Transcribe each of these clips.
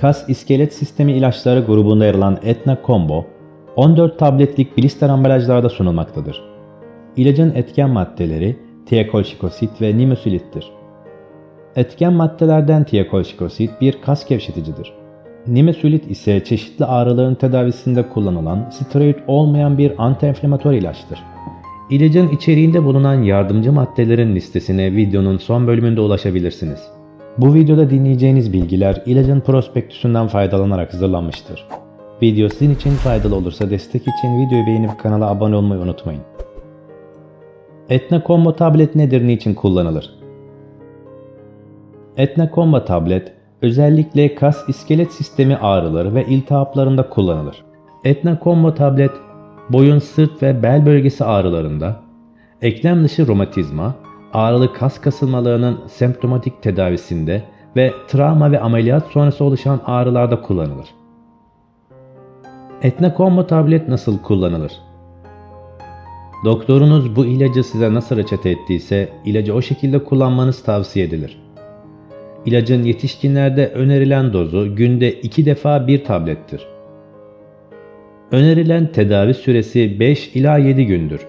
kas iskelet sistemi ilaçları grubunda yer alan Etna Combo, 14 tabletlik blister ambalajlarda sunulmaktadır. İlacın etken maddeleri tiakolşikosit ve nimesülittir. Etken maddelerden tiakolşikosit bir kas gevşeticidir. Nimesülit ise çeşitli ağrıların tedavisinde kullanılan steroid olmayan bir antiinflamatuar ilaçtır. İlacın içeriğinde bulunan yardımcı maddelerin listesine videonun son bölümünde ulaşabilirsiniz. Bu videoda dinleyeceğiniz bilgiler ilacın prospektüsünden faydalanarak hazırlanmıştır. Video sizin için faydalı olursa destek için videoyu beğenip kanala abone olmayı unutmayın. Etna Combo tablet nedir, niçin kullanılır? Etna Combo tablet özellikle kas iskelet sistemi ağrıları ve iltihaplarında kullanılır. Etna Combo tablet boyun, sırt ve bel bölgesi ağrılarında, eklem dışı romatizma, ağrılı kas kasılmalarının semptomatik tedavisinde ve travma ve ameliyat sonrası oluşan ağrılarda kullanılır. Etna Combo tablet nasıl kullanılır? Doktorunuz bu ilacı size nasıl reçete ettiyse ilacı o şekilde kullanmanız tavsiye edilir. İlacın yetişkinlerde önerilen dozu günde 2 defa 1 tablettir. Önerilen tedavi süresi 5 ila 7 gündür.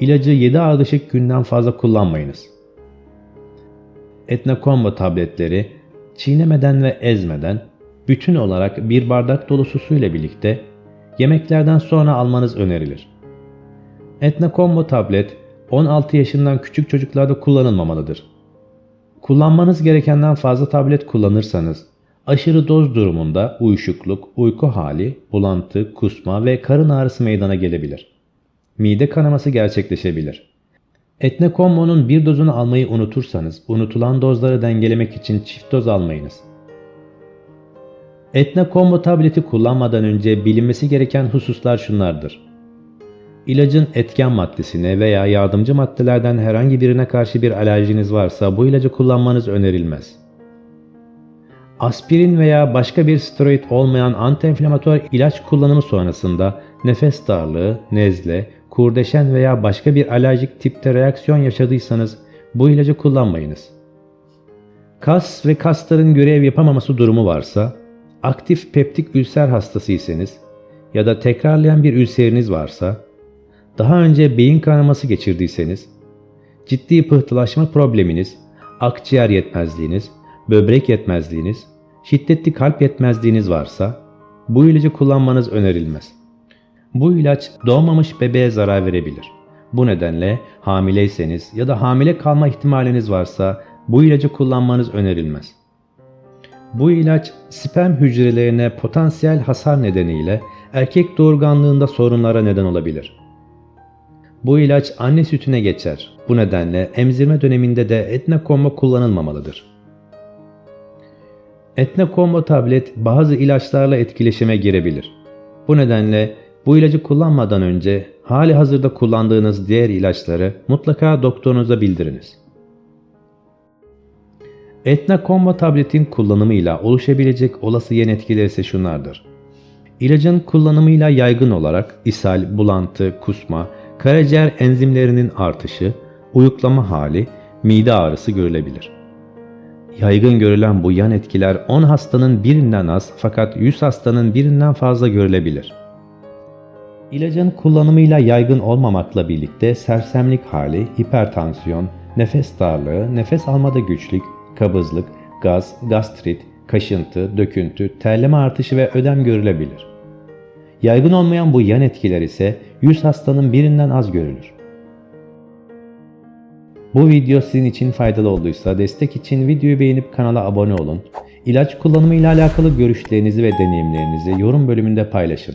İlacı 7 ardışık günden fazla kullanmayınız. Etna Combo tabletleri çiğnemeden ve ezmeden bütün olarak bir bardak dolusu suyla birlikte yemeklerden sonra almanız önerilir. Etna Combo tablet 16 yaşından küçük çocuklarda kullanılmamalıdır. Kullanmanız gerekenden fazla tablet kullanırsanız aşırı doz durumunda uyuşukluk, uyku hali, bulantı, kusma ve karın ağrısı meydana gelebilir. Mide kanaması gerçekleşebilir. Etne Combo'nun bir dozunu almayı unutursanız unutulan dozları dengelemek için çift doz almayınız. Etne Combo tableti kullanmadan önce bilinmesi gereken hususlar şunlardır. İlacın etken maddesine veya yardımcı maddelerden herhangi birine karşı bir alerjiniz varsa bu ilacı kullanmanız önerilmez. Aspirin veya başka bir steroid olmayan antiinflamatuar ilaç kullanımı sonrasında nefes darlığı, nezle, kurdeşen veya başka bir alerjik tipte reaksiyon yaşadıysanız bu ilacı kullanmayınız. Kas ve kasların görev yapamaması durumu varsa, aktif peptik ülser hastasıysanız ya da tekrarlayan bir ülseriniz varsa, daha önce beyin kanaması geçirdiyseniz, ciddi pıhtılaşma probleminiz, akciğer yetmezliğiniz, böbrek yetmezliğiniz, şiddetli kalp yetmezliğiniz varsa bu ilacı kullanmanız önerilmez. Bu ilaç doğmamış bebeğe zarar verebilir. Bu nedenle hamileyseniz ya da hamile kalma ihtimaliniz varsa bu ilacı kullanmanız önerilmez. Bu ilaç sperm hücrelerine potansiyel hasar nedeniyle erkek doğurganlığında sorunlara neden olabilir. Bu ilaç anne sütüne geçer. Bu nedenle emzirme döneminde de etne combo kullanılmamalıdır. Etne combo tablet bazı ilaçlarla etkileşime girebilir. Bu nedenle bu ilacı kullanmadan önce hali hazırda kullandığınız diğer ilaçları mutlaka doktorunuza bildiriniz. Etna Combo tabletin kullanımıyla oluşabilecek olası yan etkileri ise şunlardır. İlacın kullanımıyla yaygın olarak ishal, bulantı, kusma, karaciğer enzimlerinin artışı, uyuklama hali, mide ağrısı görülebilir. Yaygın görülen bu yan etkiler 10 hastanın birinden az fakat 100 hastanın birinden fazla görülebilir. İlacın kullanımıyla yaygın olmamakla birlikte sersemlik hali, hipertansiyon, nefes darlığı, nefes almada güçlük, kabızlık, gaz, gastrit, kaşıntı, döküntü, terleme artışı ve ödem görülebilir. Yaygın olmayan bu yan etkiler ise 100 hastanın birinden az görülür. Bu video sizin için faydalı olduysa destek için videoyu beğenip kanala abone olun. İlaç kullanımı ile alakalı görüşlerinizi ve deneyimlerinizi yorum bölümünde paylaşın.